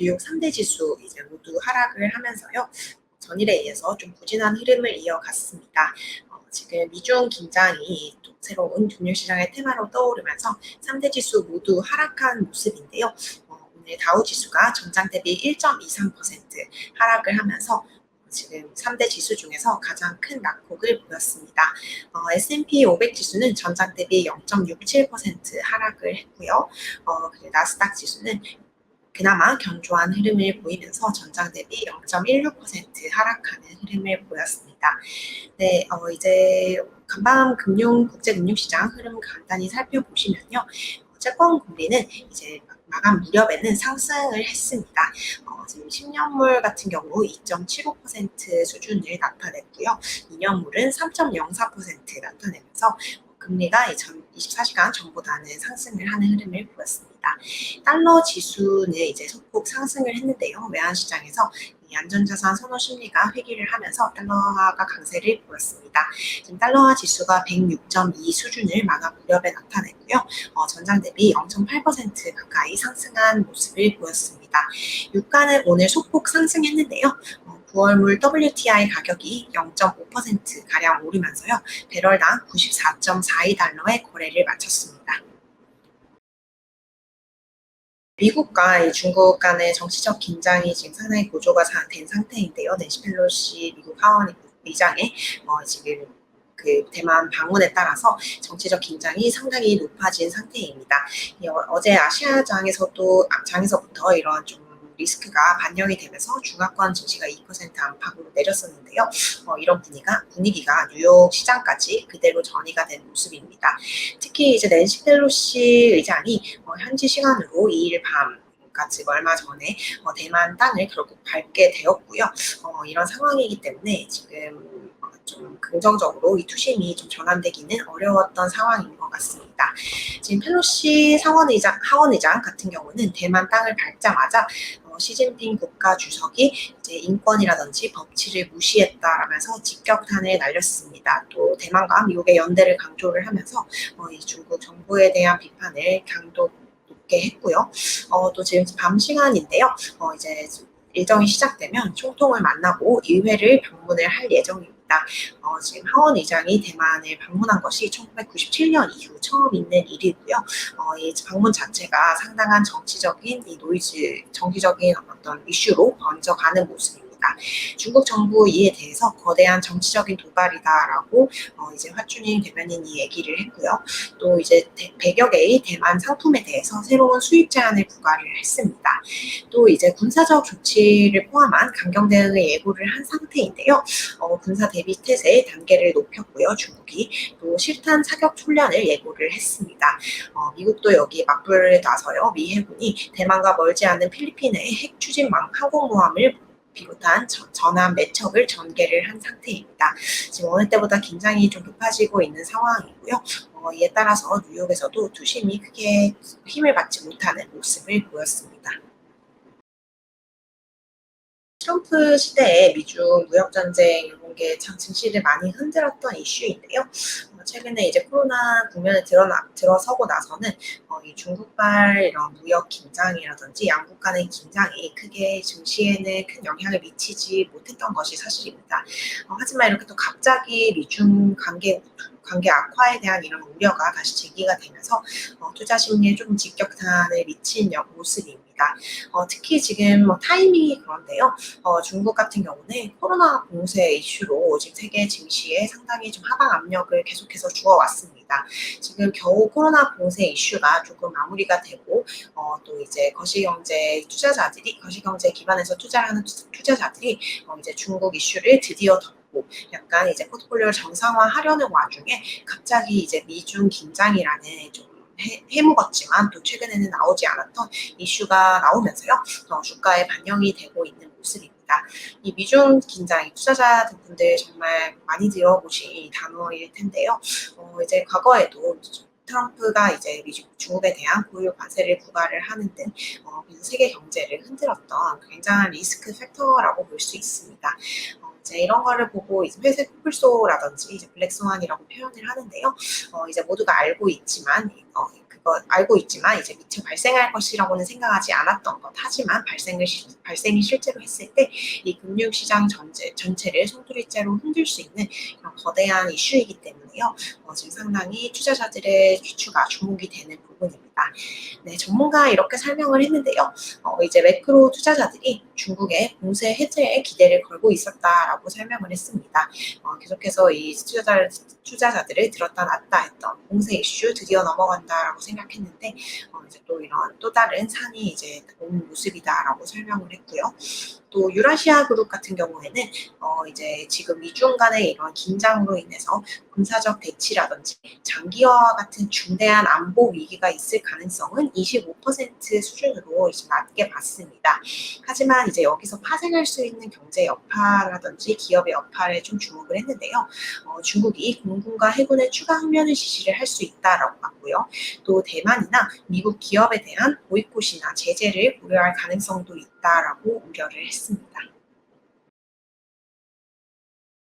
뉴욕 3대 지수 이제 모두 하락을 하면서요. 전일에 이어서 좀 부진한 흐름을 이어갔습니다. 어, 지금 미중 긴장이 또 새로운 금융 시장의 테마로 떠오르면서 3대 지수 모두 하락한 모습인데요. 어, 오늘 다우 지수가 전장 대비 1.23% 하락을 하면서 지금 3대 지수 중에서 가장 큰 낙폭을 보였습니다. 어, S&P 500 지수는 전장 대비 0.67% 하락을 했고요. 어, 그리고 나스닥 지수는 그나마 견조한 흐름을 보이면서 전장 대비 0.16% 하락하는 흐름을 보였습니다. 네, 어, 이제 간밤 금융 국제 금융시장 흐름 간단히 살펴보시면요. 채권 금리는 이제 마감 무렵에는 상승을 했습니다. 어, 지금 10년물 같은 경우 2.75% 수준을 나타냈고요. 2년물은 3.04% 나타내면서 금리가 24시간 전보다는 상승을 하는 흐름을 보였습니다. 달러 지수는 이제 소폭 상승을 했는데요. 외환시장에서 이 안전자산 선호 심리가 회귀를 하면서 달러화가 강세를 보였습니다. 지금 달러화 지수가 106.2 수준을 마감 무렵에 나타냈고요. 어, 전장 대비 0.8% 가까이 상승한 모습을 보였습니다. 유가는 오늘 소폭 상승했는데요. 어, 9월물 WTI 가격이 0.5% 가량 오르면서요. 배럴당 94.42달러의 거래를 마쳤습니다. 미국과 중국 간의 정치적 긴장이 지금 상당히 고조가 된 상태인데요. 낸시 펠로시 미국 하원 의장의 어, 지금 그 대만 방문에 따라서 정치적 긴장이 상당히 높아진 상태입니다. 어, 제 아시아장에서도 장에서부터 이런 좀 리스크가 반영이 되면서 중화권 증시가 2% 안팎으로 내렸었는데요. 어, 이런 분위기가, 분위기가 뉴욕 시장까지 그대로 전이가 된 모습입니다. 특히 이제 낸시 펠로시 의장이 어, 현지 시간으로 2일 밤 까지 얼마 전에 어, 대만 땅을 결국 밟게 되었고요. 어, 이런 상황이기 때문에 지금 좀 긍정적으로 이 투심이 좀 전환되기는 어려웠던 상황인 것 같습니다. 지금 펠로시 상원의장, 하원의장 같은 경우는 대만 땅을 밟자마자 어, 시진핑 국가 주석이 이제 인권이라든지 법치를 무시했다라면서 직격탄을 날렸습니다. 또 대만과 미국의 연대를 강조를 하면서 어, 이 중국 정부에 대한 비판을 강도 높게 했고요. 어, 또 지금 밤 시간인데요. 어, 이제 일정이 시작되면 총통을 만나고 의회를 방문을 할 예정입니다. 있다. 어, 지금 하원 의장이 대만을 방문한 것이 1997년 이후 처음 있는 일이고요. 어, 이 방문 자체가 상당한 정치적인 이 노이즈, 정치적인 어떤 이슈로 번져가는 모습입니다. 있다. 중국 정부 이에 대해서 거대한 정치적인 도발이다라고 어, 이제 화춘인 대변인이 얘기를 했고요. 또 이제 100여 개의 대만 상품에 대해서 새로운 수입 제한을 부과를 했습니다. 또 이제 군사적 조치를 포함한 강경 대응을 예고를 한 상태인데요. 어, 군사 대비 태세 단계를 높였고요. 중국이 또 실탄 사격 훈련을 예고를 했습니다. 어, 미국도 여기 맞불을 나서요. 미 해군이 대만과 멀지 않은 필리핀의 핵 추진망 항공모함을 비롯한 전환 매첩을 전개를 한 상태입니다. 지금 어느 때보다 긴장이 좀 높아지고 있는 상황이고요. 어, 이에 따라서 뉴욕에서도 투심이 크게 힘을 받지 못하는 모습을 보였습니다. 트럼프 시대에 미중 무역 전쟁 이런 게참 증시를 많이 흔들었던 이슈인데요. 어, 최근에 이제 코로나 국면에 들어나, 들어서고 나서는 어, 이 중국발 이런 무역 긴장이라든지 양국 간의 긴장이 크게 증시에는 큰 영향을 미치지 못했던 것이 사실입니다. 어, 하지만 이렇게 또 갑자기 미중 관계 관계 악화에 대한 이런 우려가 다시 제기가 되면서 어, 투자 심리에 조금 직격탄을 미친 모습입니다. 어, 특히 지금 뭐 타이밍이 그런데요. 어, 중국 같은 경우는 코로나 공세 이슈로 지금 세계 증시에 상당히 좀 하방 압력을 계속해서 주어왔습니다. 지금 겨우 코로나 공세 이슈가 조금 마무리가 되고 어, 또 이제 거시경제 투자자들이 거시경제 기반에서 투자하는 투자자들이 어, 이제 중국 이슈를 드디어 덮 고 약간 이제 포트폴리오를 정상화하려는 와중에 갑자기 이제 미중 긴장이라는 좀 해묵었지만 또 최근에는 나오지 않았던 이슈가 나오면서요. 어, 주가에 반영이 되고 있는 모습입니다. 이 미중 긴장, 투자자분들 정말 많이 들어보신 단어일 텐데요. 어, 이제 과거에도 트럼프가 이제 미중, 중국에 대한 고유 관세를 부과를 하는 등 어, 세계 경제를 흔들었던 굉장한 리스크 팩터라고 볼 수 있습니다. 어, 이제 이런 거를 보고 이제 회색 코뿔소라든지 이제 블랙스완이라고 표현을 하는데요. 어, 이제 모두가 알고 있지만 어, 것 알고 있지만 이제 미처 발생할 것이라고는 생각하지 않았던 것 하지만 발생을 시, 발생이 실제로 했을 때 이 금융시장 전체, 전체를 송두리째로 흔들 수 있는 그런 거대한 이슈이기 때문에 요. 어, 지금 상당히 투자자들의 귀추가 주목이 되는 부분입니다. 네, 전문가 이렇게 설명을 했는데요. 어, 이제 매크로 투자자들이 중국의 공세 해제에 기대를 걸고 있었다라고 설명을 했습니다. 어, 계속해서 이 투자자, 투자자들을 들었다 놨다 했던 공세 이슈 드디어 넘어간다라고 생각했는데 어, 이제 또 이런 또 다른 산이 이제 온 모습이다라고 설명을 했고요. 또 유라시아 그룹 같은 경우에는 어 이제 지금 미중 간의 이런 긴장으로 인해서 군사적 대치라든지 장기화와 같은 중대한 안보 위기가 있을 가능성은 25% 수준으로 이제 낮게 봤습니다. 하지만 이제 여기서 파생할 수 있는 경제 여파라든지 기업의 여파에 좀 주목을 했는데요. 어 중국이 공군과 해군의 추가 훈련을 지시를 할 수 있다라고 봤고요. 또 대만이나 미국 기업에 대한 보이콧이나 제재를 고려할 가능성도 있다 라고 우려를 했습니다.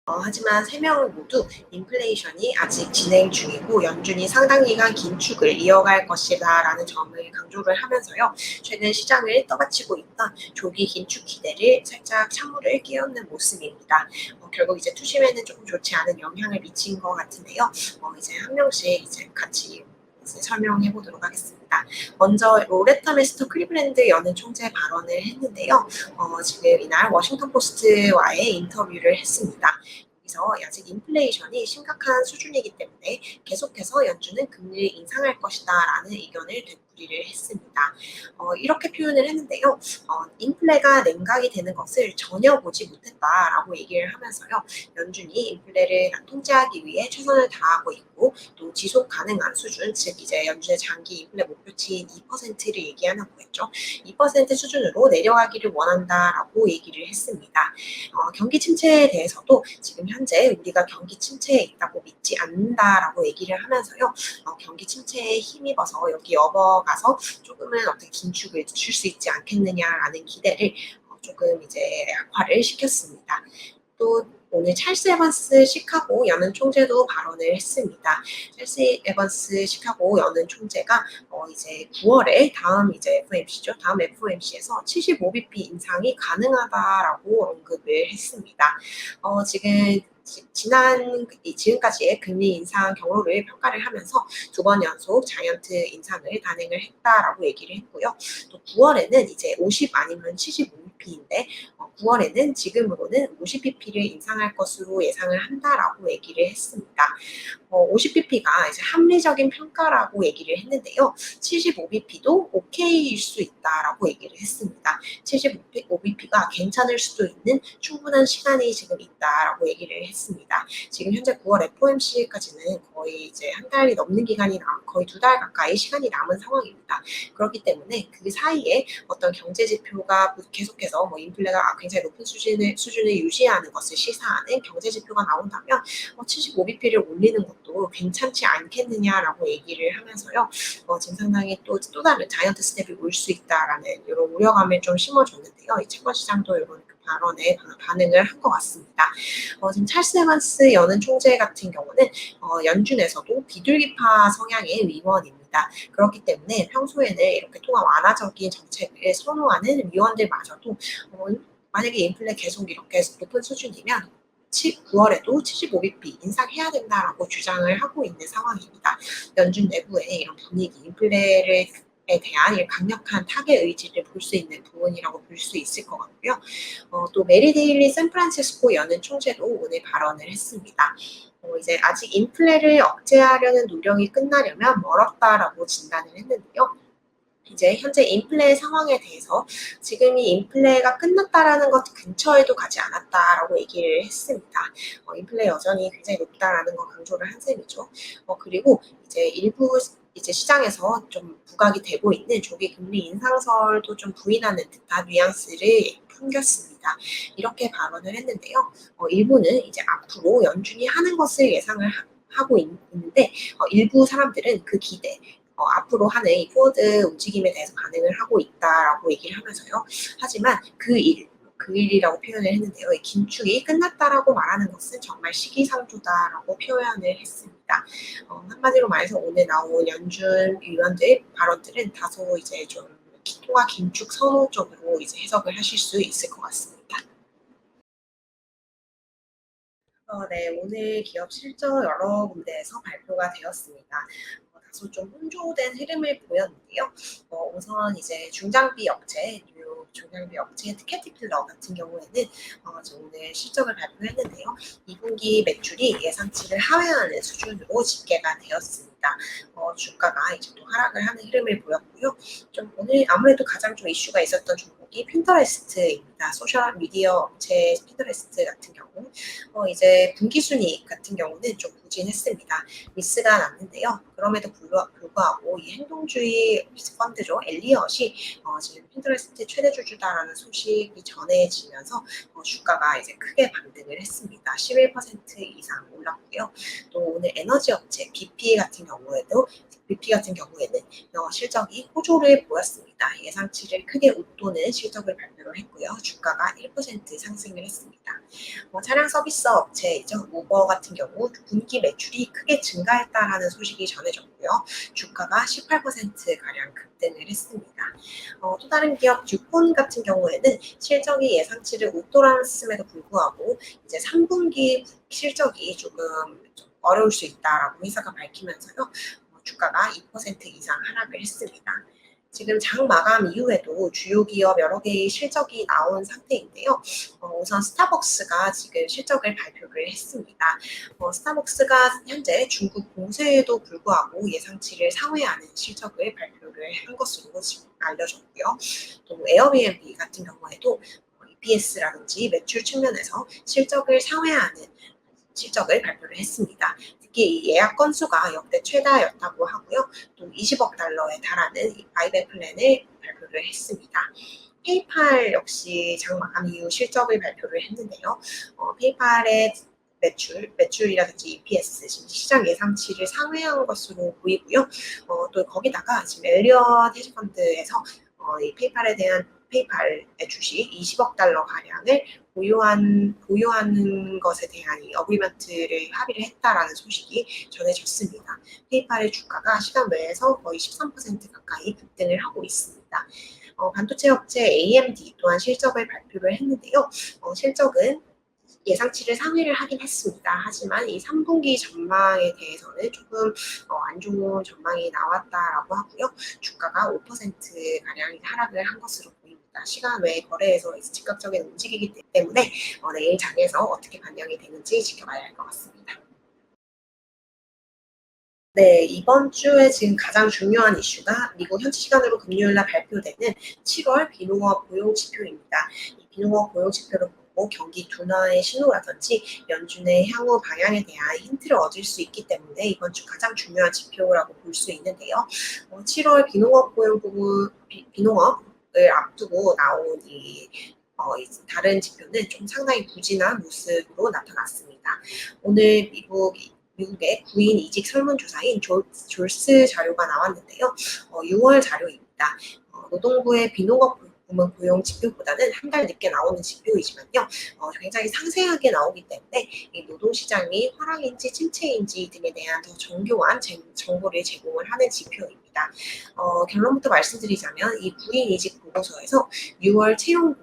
어, 하지만 세 명은 모두 인플레이션이 아직 진행 중이고 연준이 상당 기간 긴축을 이어갈 것이다라는 점을 강조를 하면서요. 최근 시장을 떠받치고 있던 조기 긴축 기대를 살짝 찬물을 끼얹는 모습입니다. 어, 결국 이제 투심에는 조금 좋지 않은 영향을 미친 것 같은데요. 어, 이제 한 명씩 이제 같이 설명해 보도록 하겠습니다. 먼저 로레타 메스터 클리브랜드 연은 총재 발언을 했는데요. 어, 지금 이날 워싱턴 포스트와의 인터뷰를 했습니다. 여기서 아직 인플레이션이 심각한 수준이기 때문에 계속해서 연준은 금리를 인상할 것이다 라는 의견을 되 풀이를 했습니다. 어, 이렇게 표현을 했는데요. 어, 인플레가 냉각이 되는 것을 전혀 보지 못했다라고 얘기를 하면서요. 연준이 인플레를 통제하기 위해 최선을 다하고 있고 또 지속 가능한 수준, 즉 이제 연준의 장기 인플레 목표치인 2%를 얘기하는 거겠죠. 2% 수준으로 내려가기를 원한다라고 얘기를 했습니다. 어, 경기 침체에 대해서도 지금 현재 우리가 경기 침체에 있다고 믿지 않는다라고 얘기를 하면서요. 어, 경기 침체에 힘입어서 여기 업어가서 조금은 어떻게 긴축을 줄 수 있지 않겠느냐라는 기대를 어, 조금 이제 약화를 시켰습니다. 또 오늘 찰스 에반스 시카고 연은 총재도 발언을 했습니다. 찰스 에반스 시카고 연은 총재가 어 이제 9월에 다음 이제 FOMC죠. 다음 FOMC에서 75bp 인상이 가능하다라고 언급을 했습니다. 어 지금 지난 지금까지의 금리 인상 경로를 평가를 하면서 두 번 연속 자이언트 인상을 단행을 했다라고 얘기를 했고요. 또 9월에는 이제 50 아니면 75bp인데 9월에는 지금으로는 50pp를 인상할 것으로 예상을 한다라고 얘기를 했습니다. 어, 50pp가 이제 합리적인 평가라고 얘기를 했는데요. 75bp도 오케이일 수 있다라고 얘기를 했습니다. 75bp가 괜찮을 수도 있는 충분한 시간이 지금 있다라고 얘기를 했습니다. 지금 현재 9월 FOMC까지는 거의 이제 한 달이 넘는 기간이 남, 거의 두 달 가까이 시간이 남은 상황입니다. 그렇기 때문에 그 사이에 어떤 경제 지표가 계속해서 뭐 인플레가 굉장히 높은 수준을, 수준을 유지하는 것을 시사하는 경제 지표가 나온다면 어, 75bp를 올리는 것 도 괜찮지 않겠느냐라고 얘기를 하면서요. 어, 지금 상당히 또, 또 다른 자이언트 스텝이 올 수 있다라는 이런 우려감을 좀 심어줬는데요. 이 채권 시장도 이런 발언에 반응을 한 것 같습니다. 어, 지금 찰스 에반스 연은 총재 같은 경우는 어, 연준에서도 비둘기파 성향의 위원입니다. 그렇기 때문에 평소에는 이렇게 통화 완화적인 정책을 선호하는 위원들마저도 어, 만약에 인플레 계속 이렇게 높은 수준이면 9월에도 75bp 인상해야 된다라고 주장을 하고 있는 상황입니다. 연준 내부의 이런 분위기, 인플레를 에 대한 강력한 타겟 의지를 볼 수 있는 부분이라고 볼 수 있을 것 같고요. 어, 또 메리 데일리 샌프란시스코 연은 총재도 오늘 발언을 했습니다. 어, 이제 아직 인플레를 억제하려는 노력이 끝나려면 멀었다라고 진단을 했는데요. 이제 현재 인플레 상황에 대해서 지금 이 인플레가 끝났다라는 것 근처에도 가지 않았다라고 얘기를 했습니다. 어, 인플레 여전히 굉장히 높다라는 거 강조를 한 셈이죠. 어, 그리고 이제 일부 이제 시장에서 좀 부각이 되고 있는 조기 금리 인상설도 좀 부인하는 듯한 뉘앙스를 풍겼습니다. 이렇게 발언을 했는데요. 어, 일부는 이제 앞으로 연준이 하는 것을 예상을 하, 고 있는데 어, 일부 사람들은 그 기대 어, 앞으로 하는 이 포워드 움직임에 대해서 반응을 하고 있다라고 얘기를 하면서요. 하지만 그 일, 그 일이라고 표현을 했는데요. 이 긴축이 끝났다라고 말하는 것은 정말 시기상조다라고 표현을 했습니다. 어, 한마디로 말해서 오늘 나온 연준 위원들 발언들은 다소 이제 좀 통화 긴축 선호 쪽으로 이제 해석을 하실 수 있을 것 같습니다. 어, 네, 오늘 기업 실적 여러 군데에서 발표가 되었습니다. 어, 다소 좀 혼조된 흐름을 보였는데요. 어, 우선 이제 중장비 업체, 뉴욕 중장비 업체 캐티필러 같은 경우에는 어, 오늘 실적을 발표했는데요. 2분기 매출이 예상치를 하회하는 수준으로 집계가 되었습니다. 어, 주가가 이제 또 하락을 하는 흐름을 보였고요. 좀 오늘 아무래도 가장 좀 이슈가 있었던 종목이 핀터레스트입니다. 소셜 미디어 업체 핀터레스트 같은 경우 어, 이제 분기 순이익 같은 경우는 좀 부진했습니다. 미스가 났는데요. 그럼에도 불구하고 이 행동주의 펀드죠. 엘리엇이 어, 지금 핀터레스트 최대 주주다라는 소식이 전해지면서 어, 주가가 이제 크게 반등을 했습니다. 11% 이상 올랐고요. 또 오늘 에너지 업체 BP 같은 경우에도 BP 같은 경우에는 어, 실적이 호조를 보였습니다. 예상치를 크게 웃도는 실적을 발표를 했고요. 주가가 1% 상승을 했습니다. 어, 차량 서비스 업체이죠. 우버 같은 경우 분기 매출이 크게 증가했다라는 소식이 전해졌고요. 주가가 18%가량 급등을 했습니다. 어, 또 다른 기업 듀폰 같은 경우에는 실적이 예상치를 웃돌았음에도 불구하고 이제 3분기 실적이 조금 어려울 수 있다라고 회사가 밝히면서요. 주가가 2% 이상 하락을 했습니다. 지금 장 마감 이후에도 주요 기업 여러 개의 실적이 나온 상태인데요. 어, 우선 스타벅스가 지금 실적을 발표를 했습니다. 어, 스타벅스가 현재 중국 공세에도 불구하고 예상치를 상회하는 실적을 발표를 한 것으로 알려졌고요. 또 에어비앤비 같은 경우에도 EPS라든지 매출 측면에서 실적을 상회하는 실적을 발표를 했습니다. 특히 예약 건수가 역대 최다였다고 하고요. 또 20억 달러에 달하는 바이백 플랜을 발표를 했습니다. 페이팔 역시 장마감 이후 실적을 발표를 했는데요. 어, 페이팔의 매출, 매출이라든지 EPS, 시장 예상치를 상회한 것으로 보이고요. 어, 또 거기다가 지금 엘리엇 헤지펀드에서 어, 이 페이팔에 대한 페이팔의 주식 20억 달러 가량을 보유한 보유하는 것에 대한 이 어그리먼트를 합의를 했다라는 소식이 전해졌습니다. 페이팔의 주가가 시간 외에서 거의 13% 가까이 급등을 하고 있습니다. 어, 반도체 업체 AMD 또한 실적을 발표를 했는데요. 어, 실적은 예상치를 상회를 하긴 했습니다. 하지만 이 3분기 전망에 대해서는 조금 어, 안 좋은 전망이 나왔다라고 하고요. 주가가 5%가량 하락을 한 것으로. 시간 외에 거래에서 즉각적인 움직이기 때문에 어, 내일 장에서 어떻게 반영이 되는지 지켜봐야 할 것 같습니다. 네, 이번 주에 지금 가장 중요한 이슈가 미국 현지 시간으로 금요일 날 발표되는 7월 비농업 고용 지표입니다. 이 비농업 고용 지표를 있고 경기 둔화의 신호라든지 연준의 향후 방향에 대한 힌트를 얻을 수 있기 때문에 이번 주 가장 중요한 지표라고 볼 수 있는데요. 어, 7월 비농업 고용 부분 비농업을 앞두고 나온 이 어, 다른 지표는 좀 상당히 부진한 모습으로 나타났습니다. 오늘 미국 미국의 구인 이직 설문조사인 졸, 졸스 자료가 나왔는데요. 어, 6월 자료입니다. 어, 노동부의 비농업 부문 고용 지표보다는 한 달 늦게 나오는 지표이지만요. 어, 굉장히 상세하게 나오기 때문에 이 노동시장이 화랑인지 침체인지 등에 대한 더 정교한 제, 정보를 제공을 하는 지표입니다. 어, 결론부터 말씀드리자면 이 부인 이직 보고서에서 6월 채용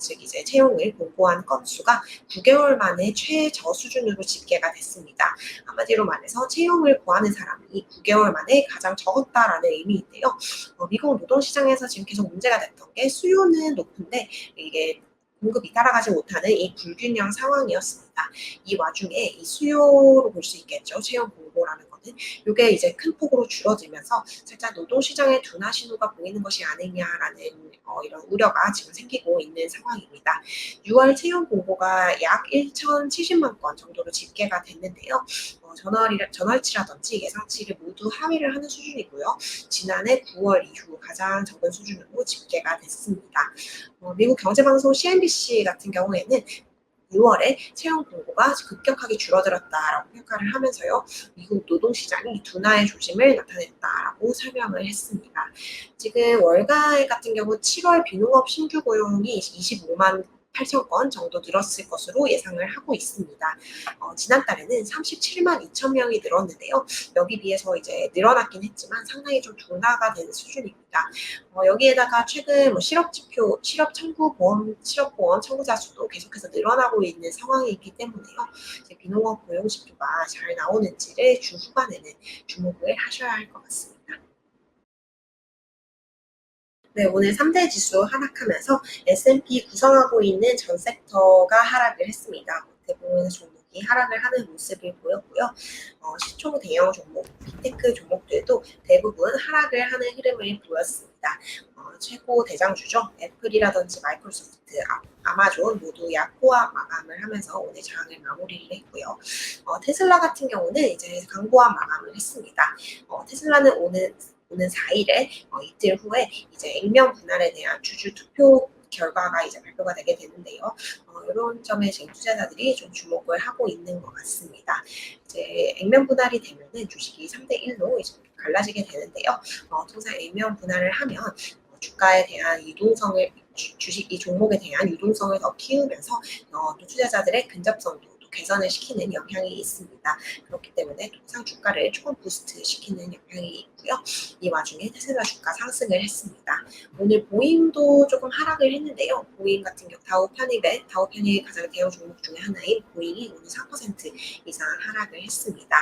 즉 이제 채용을 공고한 건수가 9개월 만에 최저 수준으로 집계가 됐습니다. 한마디로 말해서 채용을 구하는 사람이 9개월 만에 가장 적었다라는 의미인데요. 어, 미국 노동시장에서 지금 계속 문제가 됐던 게 수요는 높은데 이게 공급이 따라가지 못하는 이 불균형 상황이었습니다. 이 와중에 이 수요로 볼 수 있겠죠. 채용 공고 거는. 이게 이제 큰 폭으로 줄어들면서 살짝 노동시장의 둔화 신호가 보이는 것이 아니냐라는 어, 이런 우려가 지금 생기고 있는 상황입니다. 6월 채용 공고가 약 1,070만 건 정도로 집계가 됐는데요. 어, 전월, 전월치라든지 예상치를 모두 하회를 하는 수준이고요. 지난해 9월 이후 가장 적은 수준으로 집계가 됐습니다. 어, 미국 경제방송 CNBC 같은 경우에는 6월에 채용 공고가 급격하게 줄어들었다라고 평가를 하면서요. 미국 노동시장이 둔화의 조짐을 나타냈다라고 설명을 했습니다. 지금 월가 같은 경우 7월 비농업 신규 고용이 25만 8천 건 정도 늘었을 것으로 예상을 하고 있습니다. 어, 지난달에는 37만 2천 명이 늘었는데요. 여기 비해서 이제 늘어났긴 했지만 상당히 좀 둔화가 되는 수준입니다. 어, 여기에다가 최근 뭐 실업 지표, 실업 청구 보험, 실업 보험 청구자 수도 계속해서 늘어나고 있는 상황이기 때문에요. 이제 비농업 고용 지표가 잘 나오는지를 주 후반에는 주목을 하셔야 할 것 같습니다. 네, 오늘 3대 지수 하락하면서 S&P 구성하고 있는 전 섹터가 하락을 했습니다. 대부분의 종목이 하락을 하는 모습을 보였고요. 어, 시총 대형 종목, 빅테크 종목들도 대부분 하락을 하는 흐름을 보였습니다. 어, 최고 대장주죠. 애플이라든지 마이크로소프트, 아, 아마존 모두 약호와 마감을 하면서 오늘 장을 마무리를 했고요. 어, 테슬라 같은 경우는 이제 강보와 마감을 했습니다. 어, 테슬라는 오늘 오는 4일에 어, 이틀 후에 이제 액면 분할에 대한 주주 투표 결과가 이제 발표가 되게 되는데요. 어, 이런 점에 지금 투자자들이 좀 주목을 하고 있는 것 같습니다. 이제 액면 분할이 되면은 주식이 3대 1로 이제 갈라지게 되는데요. 어, 통상 액면 분할을 하면 어, 주가에 대한 유동성을 주, 주식 이 종목에 대한 유동성을 더 키우면서 어, 또 투자자들의 근접성도 또 개선을 시키는 영향이 있습니다. 그렇기 때문에 통상 주가를 조금 부스트 시키는 영향이 있고요. 이 와중에 테슬라 주가 상승을 했습니다. 오늘 보잉도 조금 하락을 했는데요. 보잉 같은 경우 다우 편입의 다우 편입 가장 대형 종목 중에 하나인 보잉이 오늘 4% 이상 하락을 했습니다.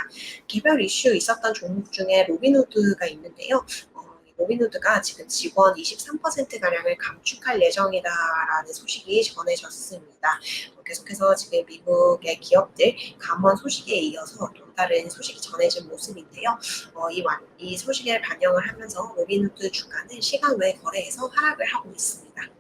개별 이슈 있었던 종목 중에 로빈후드가 있는데요. 어, 로빈후드가 지금 직원 23%가량을 감축할 예정이다라는 소식이 전해졌습니다. 어, 계속해서 지금 미국의 기업들 감원 소식에 이어서 또 다른 소식이 전해진 모습인데요. 어, 이, 완- 이 소식을 반영을 하면서 로빈후드 주가는 시간 외 거래에서 하락을 하고 있습니다.